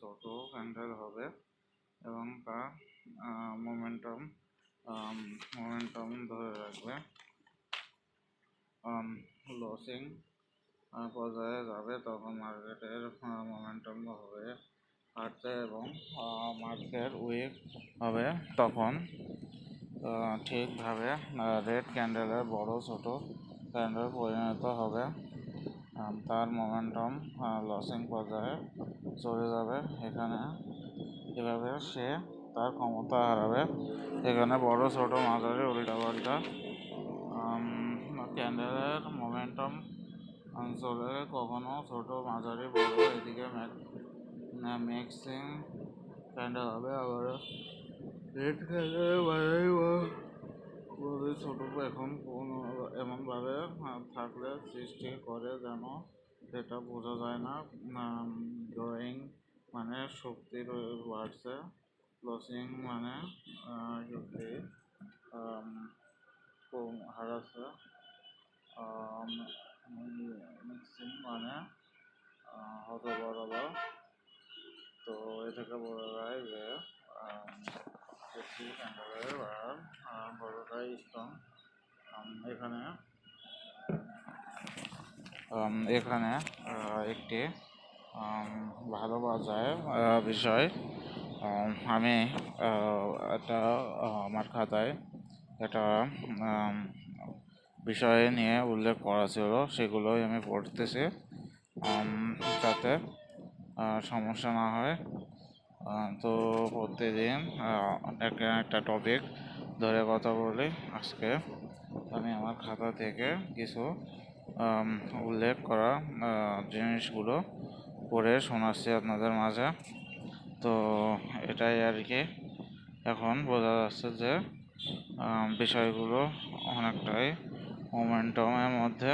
ছোট ক্যান্ডেল হবে এবং তা মোমেন্টাম মোমেন্টাম ধরে রাখবে। লসিং পর্যায়ে যাবে তখন মার্কেটের মোমেন্টাম হবে হাঁটতে এবং মার্কেট উইক হবে তখন ঠিকভাবে রেড ক্যান্ডেলের বড় ছোট ক্যান্ডেল পরিণত হবে। তার মোমেন্টাম লসিং পর্যায়ে চলে যাবে। এখানে এভাবে সে তার ক্ষমতা হারাবে। এখানে বড় ছোট মাঝারি উল্টাপাল্টা ক্যান্ডেলের মোমেন্টাম অঞ্চলে কখনো ছোট, মাঝারি, বড়, এদিকে মিক্সিং ক্যান্ডেল হবে, আবার রেড ক্যান্ডেল বড় ছোট এখন কোনো এমনভাবে থাকলে সৃষ্টি করে যেন সেটা বোঝা যায় না। ড্রয়িং মানে শক্তি বাড়ছে। লসিং মানে শক্তি হারাচ্ছে। মিক্সিং মানে হতে বড় তো এটাকে বলা যায় যে শক্তি ক্যান্ডেলের আর বড়টাই এখানে এখানে একটি ভালো বাজার বিষয়। আমি একটা আমার খাতায় একটা বিষয় নিয়ে উল্লেখ করা ছিল, সেগুলোই আমি পড়তেছি। যাতে সমস্যা না হয়। তো প্রতিদিন একটা একটা টপিক ধরে কথা বলি আজকে। আমি আমার খাতা থেকে কিছু উল্লেখ করা জিনিসগুলো পড়ে শোনাচ্ছি আপনাদের মাঝে। তো এটাই আর কি। এখন বোঝা যাচ্ছে যে বিষয়গুলো অনেকটাই মোমেন্টমের মধ্যে।